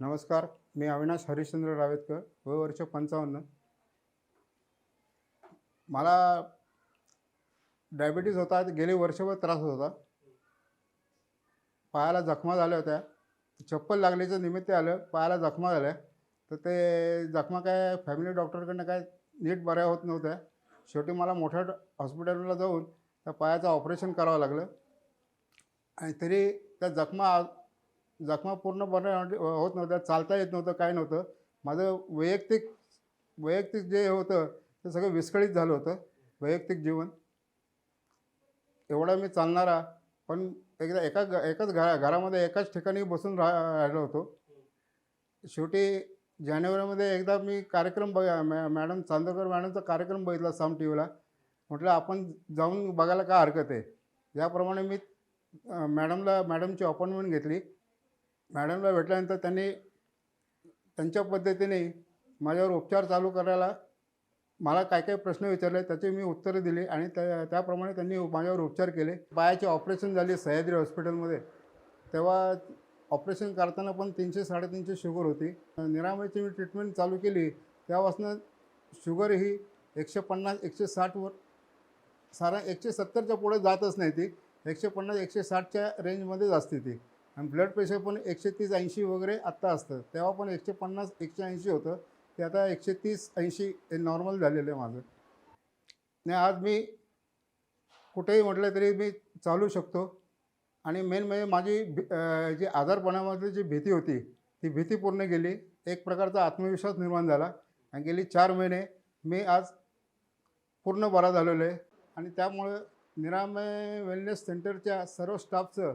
नमस्कार मी अविनाश हरिश्चंद्र रावेतकर वय वर्ष पंचावन्न. मला डायबिटीज होता गेले वर्षभर त्रास होत होता. पायाला जखमा झाल्या होत्या. चप्पल लागल्याचं निमित्त आलं पायाला जखमा झाल्या. तर ते जखमा काय फॅमिली डॉक्टरकडनं काय नीट बऱ्या होत नव्हत्या. शेवटी मला मोठ्या हॉस्पिटलला जाऊन त्या पायाचं ऑपरेशन करावं लागलं. आणि तरी त्या जखमा जखमा पूर्ण बरं होत नव्हत्या चालता येत नव्हतं काय नव्हतं. माझं वैयक्तिक वैयक्तिक जे होतं ते सगळं विस्कळीत झालं होतं वैयक्तिक जीवन. एवढा मी चालणारा पण एकदा एका ग- एकाच घरा घरामध्ये एकाच ठिकाणी बसून राह राहिलो होतो. शेवटी जानेवारीमध्ये एकदा मी कार्यक्रम बघ मॅ मॅडम चांदोकर मॅडमचा कार्यक्रम बघितला साम टी व्हीला म्हटलं आपण जाऊन बघायला काय हरकत आहे? याप्रमाणे मी मॅडमला मॅडमची अपॉइंटमेंट घेतली. मॅडमला भेटल्यानंतर त्यांनी त्यांच्या पद्धतीने माझ्यावर उपचार चालू करायला मला काय काय प्रश्न विचारले त्याचे मी उत्तरं दिली आणि त्या त्याप्रमाणे त्यांनी माझ्यावर उपचार केले. पायाचे ऑपरेशन झाले सह्याद्री हॉस्पिटलमध्ये. तेव्हा ऑपरेशन करताना पण तीनशे साडेतीनशे शुगर होती. निरामयची मी ट्रीटमेंट चालू केली. तेव्हापासून शुगर ही एकशे पन्नास एकशे साठवर सारा एकशे सत्तरच्या पुढे जातच नाही ती. एकशे पन्नास एकशे साठच्या रेंजमध्येच असते ती. आणि ब्लड प्रेशर पण एकशे तीस ऐंशी वगैरे आत्ता असतं. तेव्हा पण एकशे पन्नास एकशे ऐंशी होतं. ते आता एकशे तीस ऐंशी हे नॉर्मल झालेलं आहे माझं. आणि आज मी कुठेही म्हटलं तरी मी चालू शकतो. आणि मेन म्हणजे माझी भी- जी आजारपणामधली जी भीती होती ती भीती पूर्ण गेली. एक प्रकारचा आत्मविश्वास निर्माण झाला. आणि गेली चार महिने मी आज पूर्ण बरा झालेलो आहे. आणि त्यामुळं निरामय वेलनेस सेंटरच्या सर्व स्टाफचं